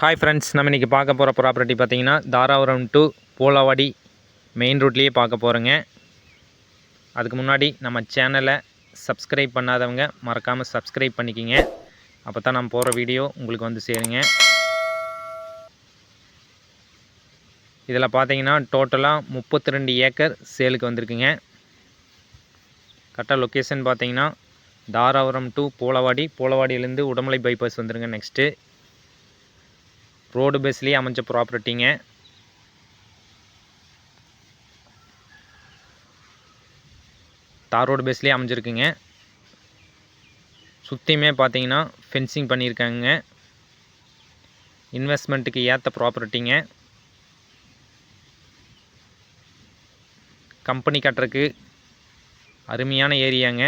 Hi friends நம்ம இன்றைக்கி பார்க்க போகிற ப்ராப்பர்ட்டி பார்த்தீங்கன்னா தாராபுரம் டு போலாவாடி மெயின் ரோட்லேயே பார்க்க போகிறோங்க அதுக்கு முன்னாடி நம்ம சேனலை சப்ஸ்கிரைப் பண்ணாதவங்க மறக்காமல் சப்ஸ்கிரைப் பண்ணிக்கிங்க. அப்போ தான் நம்ம போகிற வீடியோ உங்களுக்கு வந்து சேருங்க. இதில் பார்த்தீங்கன்னா டோட்டலாக முப்பத்தி ரெண்டு ஏக்கர் சேலுக்கு வந்திருக்குங்க. கரெக்டாக லொக்கேஷன் பார்த்தீங்கன்னா தாராபுரம் டு போலவாடி போலவாடியிலேருந்து உடமலை பைபாஸ் வந்துருங்க நெக்ஸ்ட்டு ரோடு பேஸ்லேயே அமைஞ்ச ப்ராப்பர்ட்டிங்க. தார் ரோடு பேஸ்லேயே அமைஞ்சிருக்குங்க. சுற்றியுமே பார்த்தீங்கன்னா ஃபென்சிங் பண்ணியிருக்காங்க. இன்வெஸ்ட்மெண்ட்டுக்கு ஏற்ற ப்ராப்பர்ட்டிங்க. கம்பெனி கட்டுறதுக்கு அருமையான ஏரியாங்க.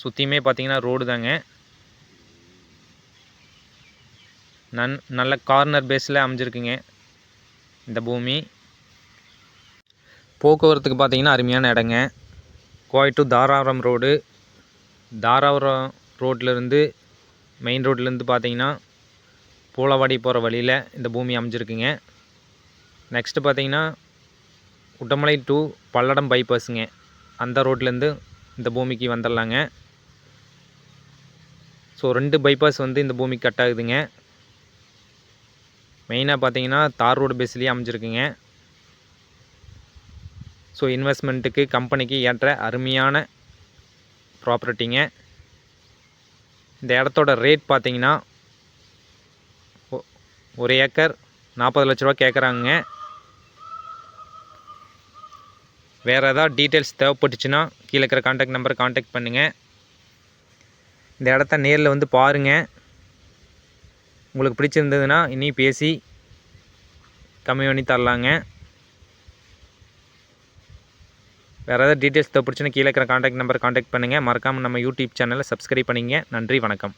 சுற்றியுமே பார்த்தீங்கன்னா ரோடு தாங்க நன் நல்ல கார்னர் பேஸில் அமைஞ்சிருக்குங்க. இந்த பூமி. போக்குவரத்துக்கு பார்த்தீங்கன்னா அருமையான இடங்க. கோவை டு தாராபுரம் ரோடு தாராபுரம் ரோட்லேருந்து மெயின் ரோட்லேருந்து பார்த்தீங்கன்னா பூலவாடி போகிற வழியில் இந்த பூமி அமைஞ்சிருக்குங்க. நெக்ஸ்ட்டு பார்த்தீங்கன்னா உட்டமலை டு பல்லடம் பைபாஸுங்க அந்த ரோட்லேருந்து இந்த பூமிக்கு வந்துடலாங்க. ஸோ ரெண்டு பைபாஸ் வந்து இந்த பூமிக்கு கட் ஆகுதுங்க. மெயினாக பார்த்தீங்கன்னா தார் ரோடு பேஸ்லேயே அமைஞ்சிருக்குங்க. ஸோ இன்வெஸ்ட்மெண்ட்டுக்கு கம்பெனிக்கு ஏற்ற அருமையான ப்ராப்பர்ட்டிங்க இந்த இடத்தோட ரேட் பார்த்தீங்கன்னா ஒரு ஏக்கர் நாற்பது லட்ச ரூபா கேட்குறாங்க வேறு ஏதாவது டீட்டெயில்ஸ் தேவைப்பட்டுச்சுன்னா கீழே இருக்கிற காண்டாக்ட் நம்பரை காண்டாக்ட் பண்ணுங்கள் இந்த இடத்த நேரில் வந்து பாருங்கள் உங்களுக்கு பிடிச்சிருந்ததுன்னா இனி பேசி கம்மி பண்ணி தரலாங்க. வேறு ஏதாவது டீட்டெயில்ஸ் தேவைப்படுச்சுன்னா கீழே இருக்கிற காண்டாக்ட் நம்பர் காண்டாக்ட் பண்ணுங்கள் மறக்காமல் நம்ம யூடியூப் சேனலை சப்ஸ்கிரைப் பண்ணிங்க. நன்றி வணக்கம்.